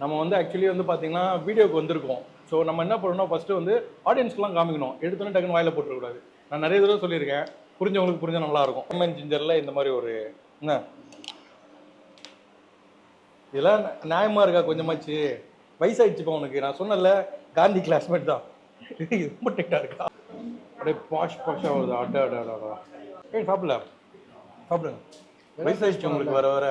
நம்ம வந்து ஆக்சுவலி வந்து பார்த்தீங்கன்னா வீடியோக்கு வந்திருக்கோம். ஸோ நம்ம என்ன பண்ணணும்? ஃபஸ்ட்டு வந்து ஆடியன்ஸ்க்குலாம் காமிக்கணும். எடுத்தோன்னே டக்குன்னு வாயில போட்டுருக்கூடாது நான் நிறைய தடவை சொல்லியிருக்கேன். புரிஞ்சவங்களுக்கு புரிஞ்சா நல்லா இருக்கும். லெமன் ஜிஞ்சரில் இந்த மாதிரி ஒரு என்ன? இதெல்லாம் நியாயமா இருக்கா? கொஞ்சமாச்சு. வயசாயிடுச்சுப்பா உனக்கு. நான் சொன்னல காந்தி கிளாஸ்மேட் தான். இது ரொம்ப டெக்டா இருக்கா? அப்படியே பாஷ் பாஷாக வருது. அடா அடா அடா, அடா. ஏய் சாப்பிடல? சாப்பிடுங்க. வயசாகிடுச்சு உங்களுக்கு வர வர.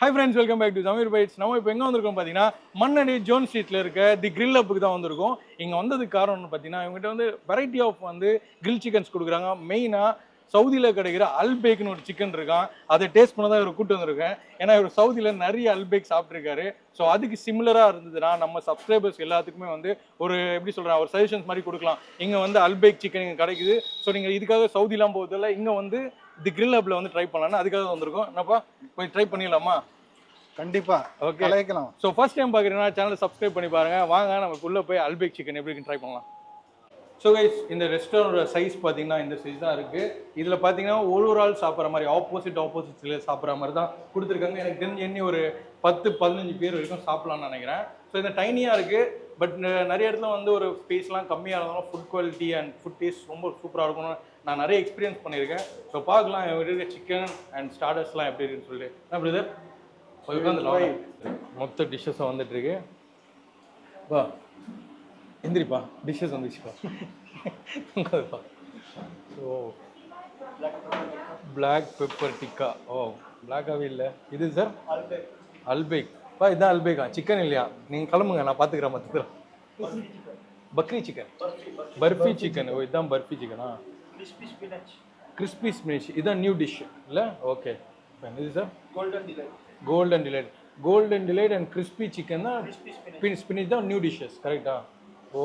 Hi friends welcome back to Tamil bites நம்ம இப்போ எங்கே வந்திருக்கோம் பார்த்தீங்கன்னா மண்ணடி ஜோன் ஸ்ட்ரீட்டில் இருக்க தி கிரில் அப்புக்கு தான் வந்திருக்கோம். இங்கே வந்ததுக்கு காரணம்னு பார்த்தீங்கன்னா இவங்ககிட்ட வந்து வெரைட்டி ஆஃப் வந்து கிரில் சிக்கன்ஸ் கொடுக்குறாங்க. மெயினாக சவுதியில் கிடைக்கிற அல்பேக்னு ஒரு சிக்கன் இருக்கான். அதை டேஸ்ட் பண்ண தான் இவர் கூட்டு வந்திருக்கேன் ஏன்னா இவர் சவுதியில் நிறைய அல்பேக் சாப்பிட்ருக்காரு ஸோ அதுக்கு சிமிலராக இருந்ததுன்னா நம்ம சப்ஸ்கிரைபர்ஸ் எல்லாத்துக்குமே வந்து ஒரு எப்படி சொல்கிறேன் ஒரு சஜஷன்ஸ் மாதிரி கொடுக்கலாம். இங்கே வந்து அல்பேக் சிக்கன் இங்கே கிடைக்குது. ஸோ நீங்கள் இதுக்காக சவுதிலாம் போகிறதில்ல இங்கே வந்து தி grill ஹப்பில் வந்து ட்ரை பண்ணலாம்னு அதுக்காக வந்திருக்கோம். என்னப்பா? போய் ட்ரை பண்ணிடலாமா? கண்டிப்பா. ஓகே கலாய்க்கலாம். ஸோ ஃபர்ஸ்ட் டைம் பார்க்குறீங்கன்னா சேனலை சப்ஸ்கிரைப் பண்ணி பாருங்க. வாங்க நமக்குள்ளே போய் அல்பேக் சிக்கன் எப்படி ட்ரை பண்ணலாம். ஸோ கைஸ் இந்த ரெஸ்டாரண்டோட சைஸ் பார்த்தீங்கன்னா இந்த சைஸ் தான் இருக்குது இதில் பார்த்தீங்கன்னா ஒரு ஒரு ஆள் சாப்பிட்ற மாதிரி ஆப்போசிட் ஆப்போசிட்ல சாப்பிட்ற மாதிரி தான் கொடுத்துருக்காங்க. எனக்கு தெரிஞ்சு எண்ணி ஒரு பத்து பதினஞ்சு பேர் வரைக்கும் சாப்பிட்லாம்னு நினைக்கிறேன். ஸோ இந்த டைனியாக இருக்குது பட் நிறைய இடத்துல வந்து ஒரு ஸ்பேஸ்லாம் கம்மியாக இருந்தாலும் food quality and food taste ரொம்ப சூப்பராக இருக்கும்னு நான் நிறைய எக்ஸ்பீரியன்ஸ் பண்ணியிருக்கேன். ஸோ பார்க்கலாம் எப்படி இருக்க சிக்கன் அண்ட் ஸ்டார்டர்ஸ்லாம் எப்படி இருக்குன்னு சொல்லிட்டு. என்ன பிரதர் மொத்த டிஷ்ஷஸும் வந்துட்டு இருக்கு வா. எந்திரிப்பா. டிஷ்ஷஸ் வந்துச்சுப்பா உட்காந்துப்பா ஓ. பிளாக் பெப்பர் டிக்கா ஓ பிளாக்காகவே இல்லை. இது சார் அல்பேக் பா இதான் அல்பேக்கா சிக்கன் இல்லையா? நீங்கள் கிளம்புங்க நான் பார்த்துக்கிறேன் மொத்தத்தில் பக்ரி சிக்கன் பர்ஃபி சிக்கன் ஓ இதுதான் பர்ஃபி சிக்கனா கிறிஸ்பி ஸ்பினிஷ் இதான் நியூ டிஷ் இல்லை? ஓகே இது sir golden delight golden delight and crispy chicken தான் ஸ்பினிச் தான் நியூ டிஷ்ஷஸ் கரெக்டா ஓ.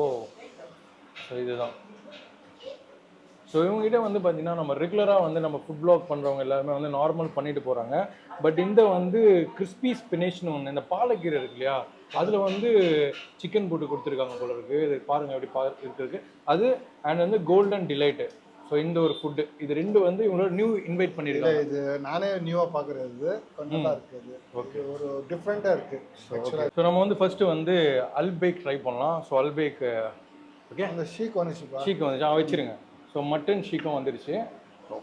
ஸோ இதுதான். ஸோ இவங்ககிட்ட வந்து பார்த்தீங்கன்னா நம்ம ரெகுலராக வந்து நம்ம ஃபுட் பிளாக் பண்ணுறவங்க எல்லாருமே வந்து நார்மல் பண்ணிட்டு போகிறாங்க பட் இந்த வந்து கிறிஸ்பி ஸ்பினேஷ்னு ஒன்று இந்த பாலக்கீரை இருக்கு இல்லையா? அதில் வந்து சிக்கன் போட்டு கொடுத்துருக்காங்க போல இருக்கு. இது பாருங்க எப்படி பா இருக்கு அது அண்ட் வந்து கோல்டன் டிலைட்டு ஸோ இந்த ஒரு ஃபுட்டு இது ரெண்டு வந்து இவங்களோட நியூ இன்வைட் பண்ணியிருக்காங்க இது நானே நியூவா பாக்குறது இது. நல்லா இருக்கு இது. Okay. இது ஒரு டிஃப்ரெண்டா இருக்கு. ஆக்சுவலா ஸோ நம்ம வந்து ஃபர்ஸ்ட் வந்து அல்பேக் ட்ரை பண்ணலாம். ஸோ அல்பேக் ஓகே அந்த ஷீக் வந்துச்சுப்பா. ஷீக் வந்துச்சு. வச்சிருங்க. ஸோ மட்டன் ஷீக்கும் வந்துருச்சு.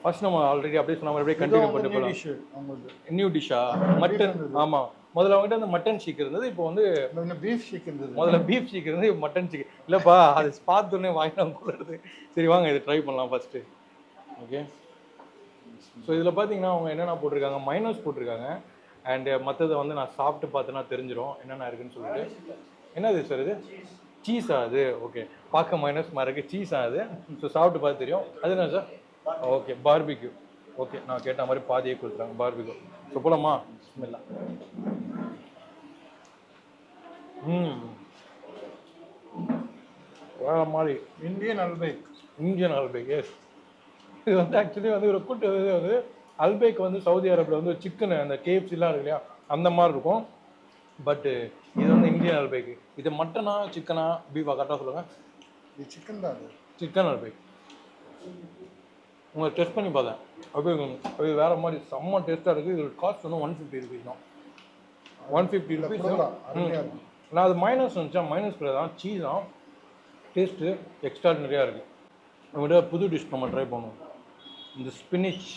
ஃபர்ஸ்ட் நம்ம ஆல்ரெடி அப்படியே சொன்ன மாதிரி அப்படியே கண்டினியூ பண்ணிட்டு போகலாம் நியூ டிஷ்ஷா மட்டன் ஆமாம் முதல்ல அவங்ககிட்ட அந்த மட்டன் ஷீக் இருந்தது இப்போ வந்து பீஃப் ஷீக் இருந்தது. முதல்ல பீஃப் ஷீக் இருந்தது இப்போ மட்டன் ஷீக் இல்லைப்பா அது பார்த்தோன்னே வாங்கினா போடுறது சரி வாங்க இது ட்ரை பண்ணலாம் ஃபர்ஸ்ட்டு ஓகே ஸோ இதில் பார்த்தீங்கன்னா அவங்க என்னென்ன போட்டிருக்காங்க? மைனஸ் போட்டிருக்காங்க. அண்டு மற்றதை வந்து நான் சாப்பிட்டு பார்த்தேன்னா தெரிஞ்சிடும் என்னென்ன இருக்குன்னு சொல்லிட்டு. என்னது சார் இது? சீஸா அது? ஓகே பார்க்க மைனஸ் மாதிரி சீஸா அது? ஸோ சாப்பிட்டு பார்த்து தெரியும். அது என்ன சார் ஓகே பார்பிக்யூ ஓகே நான் கேட்ட மாதிரி பாதியே கொடுத்துறாங்க பார்பிக்யூ ஸோ போலாமா? இல்லை ம் வேற மாதிரி. Indian Albaik Indian Albaik yes இது வந்து ஆக்சுவலி வந்து ஒரு கூட்டு வந்து அல்பேக் வந்து சவுதி அரேபியில் வந்து சிக்கன் அந்த கேஎஃப்சிலாம் இருக்கு இல்லையா? அந்த மாதிரி இருக்கும். பட்டு இது வந்து இந்தியன் அல்பேக் இது மட்டனா சிக்கனா பீஃபா கரெக்டாக சொல்லுங்கள் இது சிக்கன் தான் அது. சிக்கன் அல்பேக் உங்களை டெஸ்ட் பண்ணி பார்த்தேன். அப்படியே அது வேற மாதிரி செம்ம டேஸ்ட்டாக இருக்குது இது காஸ்ட் வந்து ஒன் ஃபிஃப்டி ருபீஸ் தான். ஒன் ஃபிஃப்டி ருபீஸ் நான் அது மைனஸ் வந்துச்சா மைனஸ் கிடையாது தான். சீஸ் தான். டேஸ்ட்டு எக்ஸ்ட்ராடினரியாக இருக்குது நம்மகிட்ட புது டிஷ் நம்ம ட்ரை பண்ணுவோம் இந்த ஸ்பினிச்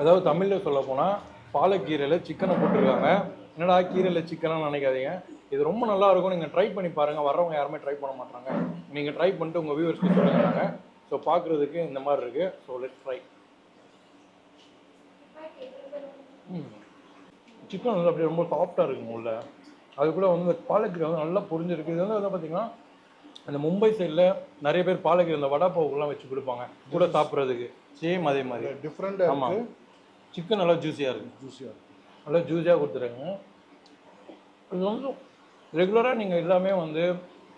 அதாவது தமிழில் சொல்ல போனால் பாலக்கீரையில் சிக்கனை போட்டிருக்காங்க. என்னடா கீரையில் சிக்கனாக நினைக்காதீங்க. இது ரொம்ப நல்லா இருக்கும். நீங்கள் ட்ரை பண்ணி பாருங்கள் வர்றவங்க யாருமே ட்ரை பண்ண மாட்டாங்க. நீங்கள் ட்ரை பண்ணிட்டு உங்கள் வியூவர்ஸ்க்கு சொல்லுங்க ஸோ பார்க்குறதுக்கு இந்த மாதிரி இருக்குது ஸோ லெட் ட்ரை சிக்கன் வந்து அப்படியே ரொம்ப சாஃப்டாக இருக்கும் உள்ள அது கூட வந்து இந்த பாலக்கீரை வந்து நல்லா புரிஞ்சிருக்கு. இது வந்து வந்து பார்த்தீங்கன்னா அந்த மும்பை சைடில் நிறைய பேர் பாலக்கீரை இந்த வடை பாவுக்குலாம் வச்சு கொடுப்பாங்க. கூட சாப்பிட்றதுக்கு. சேம் அதே மாதிரி. டிஃப்ரெண்டா ஆமாம் சிக்கன் நல்லா ஜூஸியாக இருக்கு. ஜூஸியா இருக்கு. நல்லா ஜூஸியாக கொடுத்துருங்க இது வந்து ரெகுலராக நீங்கள் எல்லாமே வந்து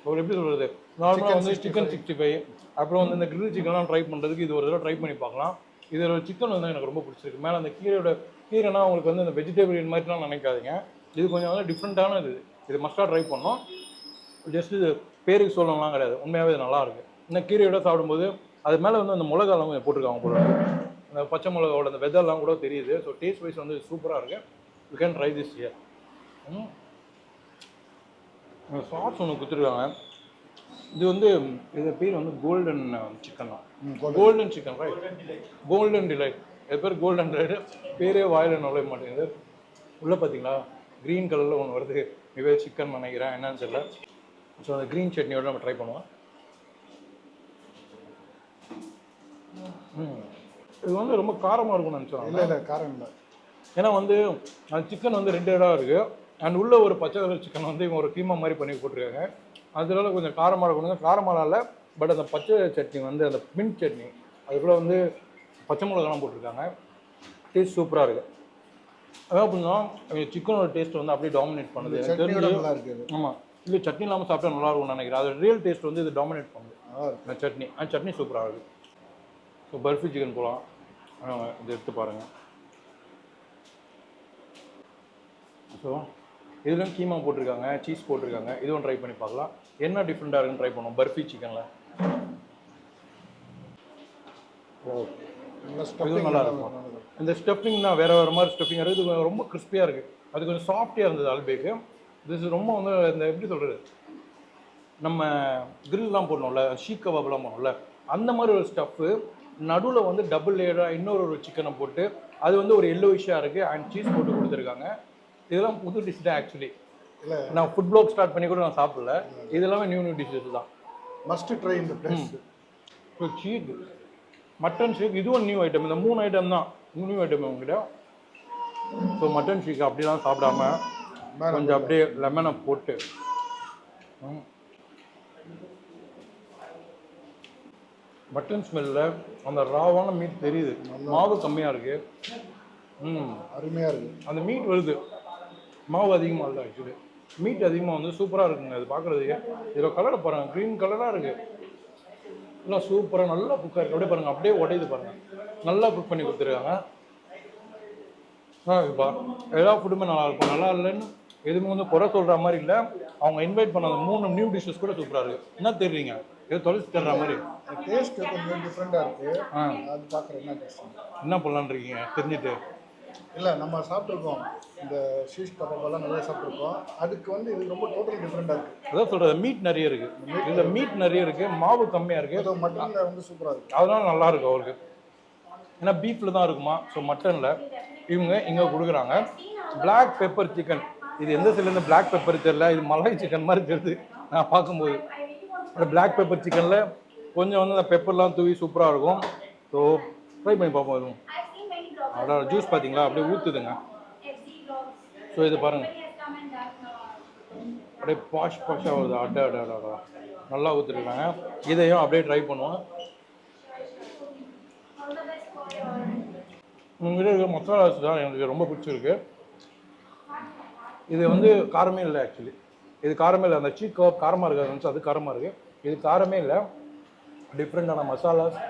ஒரு எப்படி சொல்கிறது நார்மலாக வந்து சிக்கன் சிக்ஸ்டி ஃபைவ் அப்புறம் வந்து இந்த கிரில் சிக்கன்லாம் ட்ரை பண்ணுறதுக்கு இது ஒரு தடவை ட்ரை பண்ணி பார்க்கலாம். இதில் சிக்கன் வந்து எனக்கு ரொம்ப பிடிச்சிருக்கு. மேலே அந்த கீரையோட கீரைனா உங்களுக்கு வந்து இந்த வெஜிடேரியன் மாதிரிலாம் நினைக்காதீங்க. இது கொஞ்சம் வந்து டிஃப்ரெண்ட்டான இது. இது மஸ்ட்டாக ட்ரை பண்ணோம் ஜஸ்ட் இது பேருக்கு சொல்லணும்லாம் கிடையாது. உண்மையாகவே இது நல்லா இருக்கு. இந்த கீரையோட சாப்பிடும்போது அது மேலே வந்து அந்த மிளகாலாம் கொஞ்சம் போட்டிருக்காங்க போல. அந்த பச்சை மிளகாவோட அந்த வெதர்லாம் கூட தெரியுது. ஸோ டேஸ்ட் வைஸ் வந்து சூப்பராக இருக்கு. You can try this here sauce ஒன்று கொடுத்துருக்காங்க. இது வந்து இது பேர் வந்து கோல்டன் சிக்கன் தான். Golden chicken right golden delight இது பேர் கோல்டன் டிலைட் பேரே வாயில் நுழைய மாட்டேங்குது. உள்ளே பார்த்தீங்களா க்ரீன் கலரில் ஒன்று வருது. இதுவே சிக்கன் நினைக்கிறேன். என்னன்னு தெரியல. ஸோ அந்த க்ரீன் சட்னியோட நம்ம ட்ரை பண்ணுவோம். ம். இது வந்து ரொம்ப காரமாக இருக்கும்னு நினச்சோம். இல்லை இல்லை காரம் இல்லை. ஏன்னா வந்து அந்த சிக்கன் வந்து ரெண்டு இடம் இருக்குது அண்ட் உள்ள ஒரு பச்சை கலர் சிக்கன் வந்து இவங்க ஒரு கீமா மாதிரி பண்ணி போட்டிருக்காங்க. அதனால கொஞ்சம் காரமாக இருக்கணும் காரமாக இல்லை பட் அந்த பச்சை சட்னி வந்து அந்த மின்ட் சட்னி அதுக்குள்ளே வந்து பச்சை மிளகாலாம் போட்டிருக்காங்க. டேஸ்ட் சூப்பராக இருக்குது அதான் அப்படின்னா சிக்கனோட டேஸ்ட் வந்து அப்படியே டாமினேட் பண்ணுது. ஆமாம் இது. சட்னி இல்லாமல் சாப்பிட்டா நல்லா இருக்கும்னு நினைக்கிறேன். அது ரியல் டேஸ்ட் வந்து இது டாமினேட் பண்ணுது. சட்னி. அந்த சட்னி சூப்பராக இருக்குது ஸோ பர்ஃபி சிக்கன் போகலாம் இது எடுத்து பாருங்கள் ஸோ இதுலையும் கீமா போட்டிருக்காங்க சீஸ் போட்டிருக்காங்க. இதுவும் ட்ரை பண்ணி பார்க்கலாம். என்ன டிஃப்ரெண்ட்டாக இருக்குன்னு ட்ரை பண்ணுவோம். பர்ஃபி சிக்கனில் இதுவும் நல்லா இருக்கும். இருக்கு. இந்த ஸ்டஃபிங் தான் வேறு வேறு மாதிரி ஸ்டஃபிங் இருக்குது இது ரொம்ப கிறிஸ்பியாக இருக்குது அது கொஞ்சம் சாஃப்டியாக இருந்தது அல்பேக்கு இது ரொம்ப வந்து இந்த எப்படி சொல்கிறது நம்ம கிரில்லாம் போடணும்ல ஷீக் கபாப்லாம் போடணும்ல அந்த மாதிரி ஒரு ஸ்டஃப்பு நடுவில் வந்து டபுள் லேயராக இன்னொரு ஒரு சிக்கனை போட்டு அது வந்து ஒரு எல்லோ இஷ்ஷாக இருக்குது அண்ட் சீஸ் போட்டு கொடுத்துருக்காங்க. இதெல்லாம் புது டிஷ் தான் ஆக்சுவலி இல்ல. நான் ஃபுட் ப்ளாக் ஸ்டார்ட் பண்ணி கூட நான் சாப்பிடல. இது எல்லாமே நியூ நியூ டிஷ்ஷஸ் தான். மஸ்ட் ட்ரை இந்த பிளேஸ் சீக் மட்டன் ஷீக் இதுவும் நியூ ஐட்டம் இந்த மூணு ஐட்டம் தான். நியூ ஐட்டம் உங்ககிட்ட. ஸோ மட்டன் ஷீக் அப்படிலாம் சாப்பிடாம கொஞ்சம் அப்படியே லெமனை போட்டு. மட்டன் ஸ்மெல்ல அந்த ராவான மீட் தெரியுது. மாவு கம்மியாக இருக்கு. ம். அருமையா இருக்கு. அந்த மீட் வருது. மாவு அதிகமாக இல்லை ஆக்சுவலி மீட் அதிகமாக வந்து சூப்பராக இருக்குங்க அது பார்க்குறதுக்கு இதில் கலரை பாருங்கள் க்ரீன் கலராக இருக்குது எல்லாம் சூப்பராக நல்லா குக்காக இருக்குது அப்படியே பாருங்கள் அப்படியே உடையுது பாருங்கள் நல்லா குக் பண்ணி கொடுத்துருக்காங்க. இப்பா எல்லா ஃபுட்டுமே நல்லா இருக்கும். நல்லா இல்லைன்னு எதுவுமே வந்து குறை சொல்கிற மாதிரி இல்லை. அவங்க இன்வைட் பண்ண அந்த மூணு நியூ டிஷ்ஷஸ் கூட சூப்பராக இருக்குது என்ன தெரியுங்க ஏதோ தொலைச்சு தர்ற மாதிரி. டேஸ்ட் கொஞ்சம் டிஃப்ரெண்டா இருக்கு. ஆ. அது பார்க்குறேன் என்ன பண்ணலான்னு இருக்கீங்க? தெரிஞ்சுட்டு. இல்லை நம்ம சாப்பிட்ருக்கோம் இந்த ஷீஷ் கபாபெல்லாம் நிறைய சாப்பிட்ருக்கோம் அதுக்கு வந்து இது ரொம்ப டோட்டல் டிஃப்ரெண்டாக இருக்கு. அதான் சொல்கிறது மீட் நிறைய இருக்குது இதில் மீட் நிறைய இருக்குது மாவு கம்மியாக இருக்குது ஏதோ மட்டனில் வந்து சூப்பராக இருக்கு. அதனால நல்லா இருக்கும் அவருக்கு. ஏன்னா பீஃப்ல தான் இருக்குமா? ஸோ மட்டனில் இவங்க இங்கே கொடுக்குறாங்க. Black பெப்பர் சிக்கன் இது எந்த சைட்லேருந்து Black பெப்பர் தெரியல. இது மலாய் சிக்கன் மாதிரி தெரியுது. நான் பார்க்கும்போது. அந்த Black பெப்பர் சிக்கனில் கொஞ்சம் வந்து அந்த பெப்பர்லாம் தூவி சூப்பராக இருக்கும். ஸோ ட்ரை பண்ணி பார்ப்போம் இதுவும் அதோட ஜூஸ் பார்த்தீங்களா அப்படியே ஊற்றுதுங்க ஸோ இது பாருங்கள் அப்படியே பாஷ் பாஷாக வருது. அட அட அட அட. நல்லா ஊற்றுருக்காங்க இதையும் அப்படியே ட்ரை பண்ணுவோம். all இருக்க மசாலாஸ் தான் எனக்கு ரொம்ப பிடிச்சிருக்கு. இது வந்து காரமே இல்லை ஆக்சுவலி இது காரமே இல்லை. அந்த சீக் காரமாக இருக்காது அது காரமாக இருக்குது இது காரமே இல்லை. டிஃப்ரெண்ட்டான மசாலாஸ்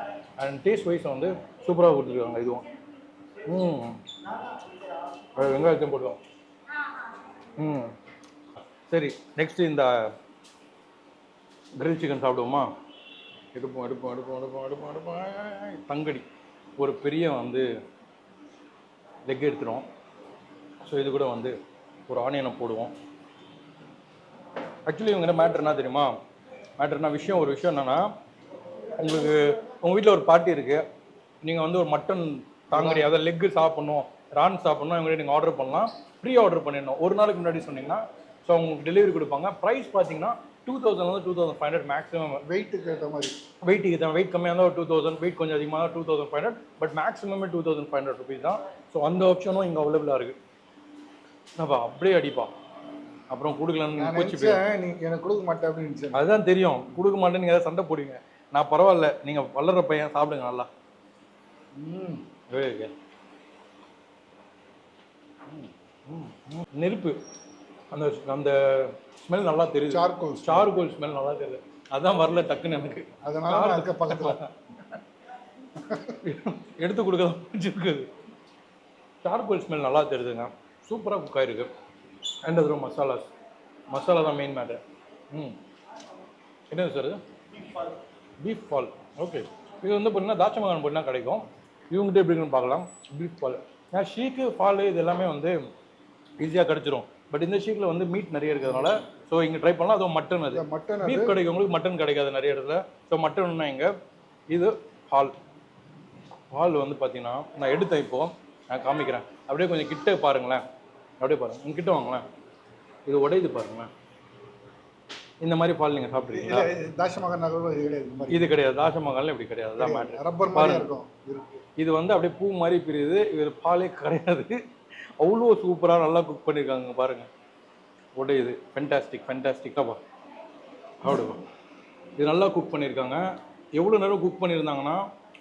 அண்ட் டேஸ்ட் வைஸ் வந்து சூப்பராக கொடுத்துருக்காங்க இதுவும். ம். அது வெங்காயத்தையும் போடுவோம் ம். சரி நெக்ஸ்ட் இந்த கிரில் சிக்கன் சாப்பிடுவோமா? எடுப்போம் எடுப்போம் எடுப்போம் எடுப்போம் எடுப்போம் எடுப்போம். தங்கடி. ஒரு பெரிய வந்து லெக் எடுத்துரும். ஸோ இது கூட வந்து ஒரு ஆனியனை போடுவோம். ஆக்சுவலி இவங்க மேட்ரு என்ன தெரியுமா? மேட்ருனா விஷயம் ஒரு விஷயம் என்னென்னா உங்களுக்கு உங்கள் வீட்டில் ஒரு பார்ட்டி இருக்குது நீங்கள் வந்து ஒரு மட்டன் தாங்கடி அதை லெக்கு சாப்பிட்ணும் ரான் சாப்பிட்ணும் இவங்க நீங்கள் ஆர்டர் பண்ணலாம். ப்ரீ ஆர்டர் பண்ணிடணும். ஒரு நாளைக்கு முன்னாடி சொன்னீங்கன்னா ஸோ உங்களுக்கு டெலிவரி கொடுப்பாங்க. ப்ரைஸ் பார்த்தீங்கன்னா டூ தௌசண்ட் வந்து two thousand five hundred maximum வெயிட்டுக்கு ஏற்ற மாதிரி. வெயிட்டுக்கு தான் வெயிட் கம்மியாக இருந்தால் ஒரு டூ தௌசண்ட் வெயிட் கொஞ்சம் அதிகமாக தான் two thousand five hundred but மேக்ஸிமமே two thousand five hundred rupees தான். ஸோ அந்த ஆப்ஷனும் இங்கே அவைலபிளாக இருக்குது என்னப்பா அப்படியே அடிப்பா. அப்புறம் கொடுக்கலன்னு நான் கோச்சு போயிடும். நினச்சேன் நீ எனக்கு கொடுக்க மாட்டேன் அப்படின்னு அதுதான் தெரியும். கொடுக்க மாட்டேன்னு நீங்கள் சண்டை போடுவீங்க. நான் பரவாயில்ல. நீங்கள் வளர்ற பையன் சாப்பிடுங்க நல்லா. ம். Very good. நெருப்பு. அந்த அந்த ஸ்மெல் நல்லா தெரியுது. Smell. சார்கோல் ஸ்மெல் நல்லா தெரியுது. அதான் வரல டக்குன்னு எனக்கு. அதனால நான் இருக்க பக்கத்தில். எடுத்து கொடுக்க தான் பிடிச்சிருக்குது சார்கோல் ஸ்மெல் நல்லா தெரியுதுங்க. சூப்பராக குக் ஆயிருக்கு. அண்ட் அதுவும் மசாலாஸ். மசாலா தான் மெயின் மேட்டர் ம். என்னது சார் பீஃப் ஃபால் ஓகே இது வந்து பார்த்தீங்கன்னா தாச்சமகான் போட்டினா கிடைக்கும். இவங்ககிட்ட எப்படி இருக்குன்னு பார்க்கலாம். பீஃப் ஃபால் ஏன்னா ஷீக்கு ஃபால் இது எல்லாமே வந்து ஈஸியாக கிடச்சிரும். பட் இந்த ஷீக்கில் வந்து மீட் நிறைய இருக்கிறதுனால ஸோ இங்கே ட்ரை பண்ணலாம். அதுவும் மட்டன் அது. மட்டன் பீஃப் கிடைக்கும் மட்டன் கிடைக்காது நிறைய இடத்துல. ஸோ மட்டன்னா இங்கே இது ஹால் ஹால் வந்து பார்த்தீங்கன்னா நான் எடுத்தேன் இப்போ. நான் காமிக்கிறேன். அப்படியே கொஞ்சம் கிட்ட பாருங்களேன். அப்படியே பாருங்க. இங்க கிட்ட வாங்களேன் இது உடையுது பாருங்களேன். இந்த மாதிரி பால் நீங்கள் சாப்பிட்ருக்கீங்களா இல்ல தாஷமகன் இது கிடையாது தாசமகாலில் இப்படி கிடையாது. அதான் மேட்ரு ரப்பர் மாதிரி இருக்கும். இருக்கு. இது வந்து அப்படியே பூ மாதிரி பிரியுது. இது பாலே கிடையாது. அவ்வளோ சூப்பராக நல்லா குக் பண்ணியிருக்காங்க பாருங்க. உடையுது ஃபென்டாஸ்டிக் ஃபென்டாஸ்டிக்காக பா அவ்வளோ இது நல்லா குக் பண்ணியிருக்காங்க எவ்வளோ நேரம் குக் பண்ணியிருந்தாங்கன்னா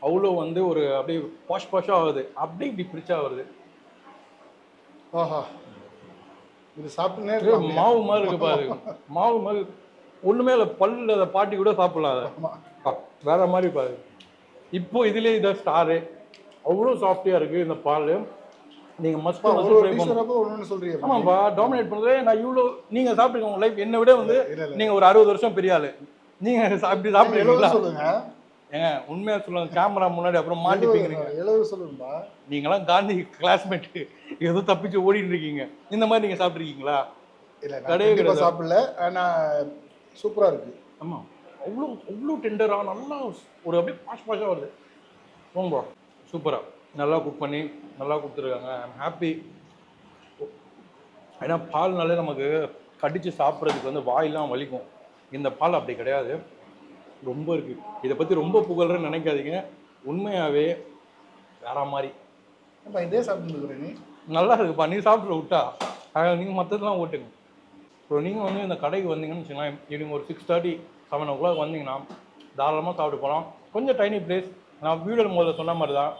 அவ்வளோ வந்து ஒரு அப்படியே பாஷ் பாஷாக ஆகுது. அப்படியே இப்படி பிரிச்சா வருது. ஆஹா. இது இருக்கலாம் மாவு மாதிரி இருக்கு பாரு. மாவு மாதிரி ஒண்ணுமே இல்லை பல்ல அதை பாட்டி கூட சாப்பிடலாம் அதை. வேற மாதிரி பாரு இப்போ இதுலயே இதை ஸ்டாரு அவ்வளோ சாஃப்டியா இருக்கு இந்த பால். நீங்க மஸ்ட் ஒன்று சொல்றீங்க. ஆமாப்பா டாமினேட் பண்றதே நான் இவ்வளோ நீங்க சாப்பிட்டுருங்க உங்க லைஃப் என்னை விட வந்து நீங்க ஒரு அறுபது வருஷம் பெரிய ஆளு. நீங்க சாப்பிடுறீங்களா? எழுபது சொல்லுங்க. ஏங்க உண்மையா சொல்லுங்க. கேமரா முன்னாடி அப்புறம் மாட்டிப்பீங்க நீங்க எழுபது சொல்லுங்கப்பா. நீங்களாம் காந்தி கிளாஸ்மேட் ஏதோ தப்பிச்சு ஓடிட்டு இருக்கீங்க. இந்த மாதிரி நீங்க சாப்பிட்ருக்கீங்களா இல்ல நான் கிடையவே கண்டிப்பா கிடையாது. சாப்பிடல. ஆனா சூப்பரா இருக்கு. ஆமா. அவ்வளோ அவ்வளோ டெண்டரா நல்லா ஒரு அப்படியே பாஷ் பாஷாக வருது. ரொம்ப சூப்பரா. நல்லா குக் பண்ணி நல்லா கொடுத்துருக்காங்க. ஐம் ஹாப்பி ஏன்னா பால்னாலே நமக்கு கடிச்சு சாப்பிட்றதுக்கு வந்து வாயெல்லாம் வலிக்கும். இந்த பால் அப்படி கிடையாது. ரொம்ப இருக்கு. இதை பத்தி ரொம்ப புகழ்றேன்னு நினைக்காதீங்க. உண்மையாவே வேற மாதிரி. இதே சாப்பிட்டு நீ? நல்லா இருக்குப்பா. நீ சாப்பிட்டு விட்டா. அஹ் நீங்க மற்றதெல்லாம் ஓட்டுங்க. இப்போ நீங்கள் வந்து இந்த கடைக்கு வந்தீங்கன்னு வச்சுக்கோங்களேன் ஈவினிங் ஒரு six thirty seven o'clock வந்தீங்கன்னா தாராளமாக சாப்பிட்டு போகலாம் கொஞ்சம் டைனி பிளேஸ் நான் வீடியோ முதல்ல சொன்ன மாதிரி தான்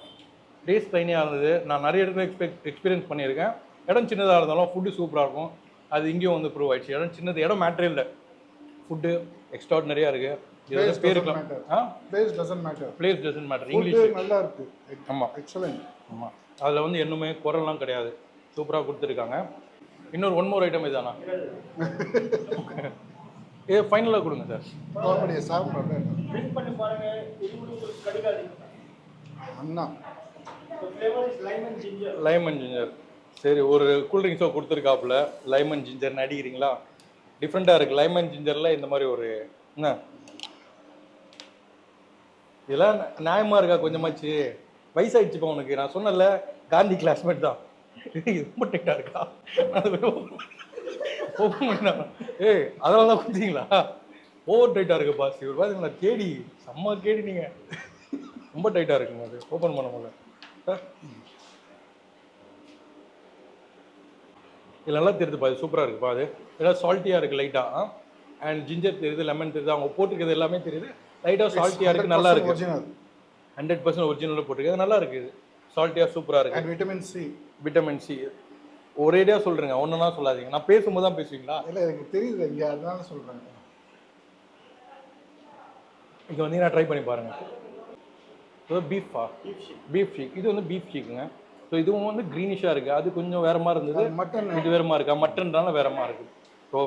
டேஸ்ட் டைனியாக இருந்தது. நான் நிறைய இடத்துல எக்ஸ்பெக்ட் எக்ஸ்பீரியன்ஸ் பண்ணியிருக்கேன். இடம் சின்னதாக இருந்தாலும் ஃபுட்டு சூப்பராக இருக்கும். அது இங்கேயும் வந்து ப்ரூவ் ஆயிடுச்சு. இடம் சின்னது இடம் மேட்ரே இல்லை. ஃபுட்டு எக்ஸ்ட்ராடினரியாக இருக்குது இது பேருக்கலாம் matter place doesn't matter English நல்லா இருக்கு ஆமாம் எக்ஸலண்ட் ஆமாம் அதில் வந்து இன்னுமே குரல்லாம் கிடையாது. சூப்பராக கொடுத்துருக்காங்க. இன்னொரு ஒன் மோர் ஐட்டம் இதானா ஏ ஃபைனலாக கொடுங்க சார் காமெடியை சாப்பிட்றேன் அண்ணா. லைமன் ஜிஞ்சர் சரி ஒரு கூல்ட்ரிங்ஸோ கொடுத்துருக்காப்புல. லைமன் ஜிஞ்சர்னு அடிக்கிறீங்களா? டிஃப்ரெண்ட்டாக இருக்குது லைமன் ஜிஞ்சரில் இந்த மாதிரி ஒரு என்ன? இதெல்லாம் நியாயமாக இருக்கா? கொஞ்சமாச்சு. வயசாயிடுச்சுப்பா உனக்கு. நான் சொன்னல காந்தி கிளாஸ்மேட் தான். இது ரொம்ப டெக்டாக இருக்கா? ஓப்பன் பண்ணா ஏய் அதனால தான் கொடுத்தீங்களா? ஓவர் டைட்டாக இருக்கு பாஸ் இவர் பாத்தீங்களா கேடி. செம்ம கேடி நீங்கள் ரொம்ப டைட்டாக இருக்குங்க அது. ஓப்பன் பண்ண முடியல. இது நல்லா தெரியுதுப்பா இது சூப்பராக இருக்குப்பா அது. ஏதாவது சால்ட்டியாக இருக்குது லைட்டாக அண்ட் ஜிஞ்சர் தெரியுது லெமன் தெரியுது அவங்க போட்டிருக்கிறது எல்லாமே தெரியுது. லைட்டாக சால்ட்டியாக இருக்குது நல்லா இருக்கு. ஒரிஜினல் ஹண்ட்ரட் பர்சன்ட் ஒரிஜினலில் போட்டிருக்கிறது நல்லா இருக்குது சால்ட்டியாக சூப்பராக இருக்குது and vitamin C vitamin C ஒரேடியாக சொல்கிறேங்க ஒன்றுனா சொல்லாதீங்க. நான் பேசும்போது தான் பேசுவீங்களா? இல்லை எனக்கு தெரியுது இங்கே அதனால சொல்கிறேன் இங்கே வந்து நான் ட்ரை பண்ணி பாருங்க. இது பீஃபா பீஃப் ஷீக் இது வந்து பீஃப் ஷீக்குங்க ஸோ இதுவும் வந்து க்ரீனிஷாக இருக்குது அது கொஞ்சம் வேற மாதிரி இருந்தது. மட்டன் இது வேற மாதிரி இருக்கா. மட்டன்றால வேற மாதிரி இருக்கு. ஸோ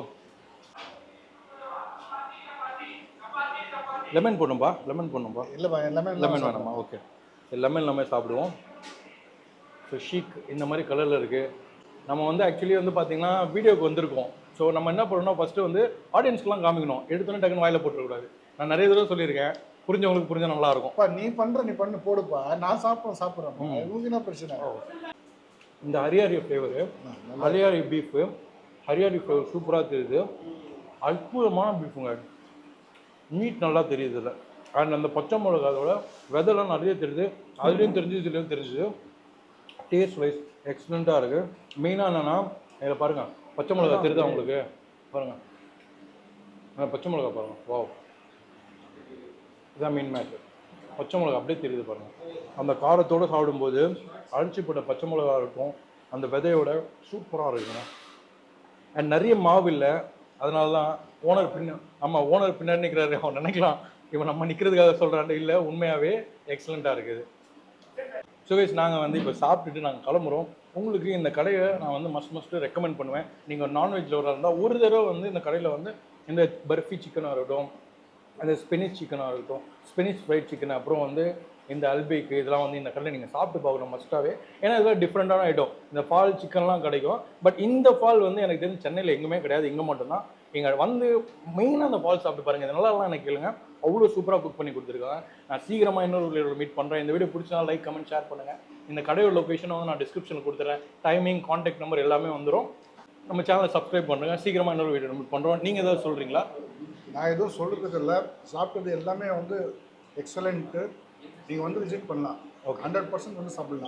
லெமன் போடணும்பா? லெமன் போடணும்பா? இல்லைப்பா எல்லாமே லெமன் வேணாமா? ஓகே லெமன் நம்ம சாப்பிடுவோம். ஸோ ஷீக் இந்த மாதிரி கலரில் இருக்குது நம்ம வந்து ஆக்சுவலி வந்து பார்த்தீங்கன்னா வீடியோக்கு வந்திருக்கோம். ஸோ நம்ம என்ன பண்ணணும் ஃபஸ்ட்டு வந்து ஆடியன்ஸ்க்குலாம் காமிக்கணும். எடுத்தோன்னே டக்குன்னு வாயில போட்டுறக்கூடாது. நான் நிறைய தடவை சொல்லியிருக்கேன். புரிஞ்சவங்களுக்கு புரிஞ்சா நல்லா இருக்கும். நீ பண்ற நீ பண்ணு போடுப்பா. நான் சாப்பிட்றேன் சாப்பிட்றேன். உங்களுக்கு என்ன பிரச்சனை? இந்த hariyali flavour hariyali beef hariyali flavour சூப்பராக தெரியுது. அற்புதமான பீஃபுங்க மீட் நல்லா தெரியுது இதில். அண்ட் அந்த பச்சை மிளகாயோட விதைலாம் நிறைய தெரியுது. அதுலேயும் தெரிஞ்சு இதுலேயும் தெரிஞ்சுது. டேஸ்ட் வைஸ் எக்ஸலண்ட்டாக இருக்குது மெயினாக என்னென்னா இதில் பாருங்கள் பச்சை மிளகா தெரியுதா உங்களுக்கு? பாருங்கள் பச்சை மிளகா பாருங்கள் வாவ் இதான் மெயின் மேட்ரு பச்சை மிளகா அப்படியே தெரியுது பாருங்கள் அந்த காரத்தோடு சாப்பிடும்போது அடிச்சு போட்ட பச்சை மிளகா இருக்கும். அந்த விதையோட சூப்பராக இருக்குங்க அண்ட் நிறைய மாவு இல்லை. அதனால தான் ஓனர் பின்ன ஆமாம் ஓனர் பின்னாடி நிற்கிறாரு அவன் நினைக்கலாம். இவன் நம்ம நிற்கிறதுக்காக சொல்கிறான் இல்லை. உண்மையாகவே எக்ஸலண்ட்டாக இருக்குது. சுகேஷ் நாங்கள் வந்து இப்போ சாப்பிட்டுட்டு நாங்கள் கிளம்புறோம். உங்களுக்கு இந்த கடையை நான் வந்து மஸ்ட் மஸ்ட்டு ரெக்கமெண்ட் பண்ணுவேன். நீங்கள் நான்வெஜ் லவராக இருந்தால் ஒரு தடவை வந்து இந்த கடையில் வந்து இந்த பர்ஃபி சிக்கனாக இருக்கட்டும் அந்த ஸ்பெனிஷ் சிக்கனாக இருக்கட்டும் ஸ்பெனிஷ் ஃப்ரைட் சிக்கன் அப்புறம் வந்து இந்த அல்பேக்கு இதெல்லாம் வந்து இந்த கடையில் நீங்கள் சாப்பிட்டு பார்க்கணும் மஸ்ட்டாகவே ஏன்னா இதெல்லாம் டிஃப்ரெண்ட்டான ஐட்டம் இந்த ஃபால் சிக்கன்லாம் கிடைக்கும். பட் இந்த ஃபால் வந்து எனக்கு தெரிஞ்சு சென்னையில் எங்குமே கிடையாது. இங்கே மட்டும்தான். இங்கே வந்து மெயினாக அந்த ஃபால் சாப்பிட்டு பாருங்கள் இதனாலலாம் நல்லாலாம் எனக்கு கேளுங்க. அவ்வளோ சூப்பராக குக் பண்ணி கொடுத்துருக்காங்க. நான் சீக்கிரமாக இன்னொரு மீட் பண்ணுறேன் இந்த வீடியோ பிடிச்சா லைக் கமெண்ட் ஷேர் பண்ணுங்கள் இந்த கடையோட லொக்கேஷனை வந்து நான் டிஸ்கிரிப்ஷனில் கொடுத்துறேன். டைமிங் காண்டாக்ட் நம்பர் எல்லாமே வந்துடும் நம்ம சேனலை சப்ஸ்கிரைப் பண்ணுங்கள் சீக்கிரமாக இன்னொரு வீடியோ மீட் பண்ணுறோம் நீங்கள் ஏதாவது சொல்கிறீங்களா நான் எதுவும் சொல்கிறது இல்லை சாப்பிட்டது எல்லாமே வந்து எக்ஸலண்ட்டு நீங்கள் வந்து விசிட் பண்ணலாம். ஹண்ட்ரட் பர்சன்ட் வந்து சாப்பிடலாம்.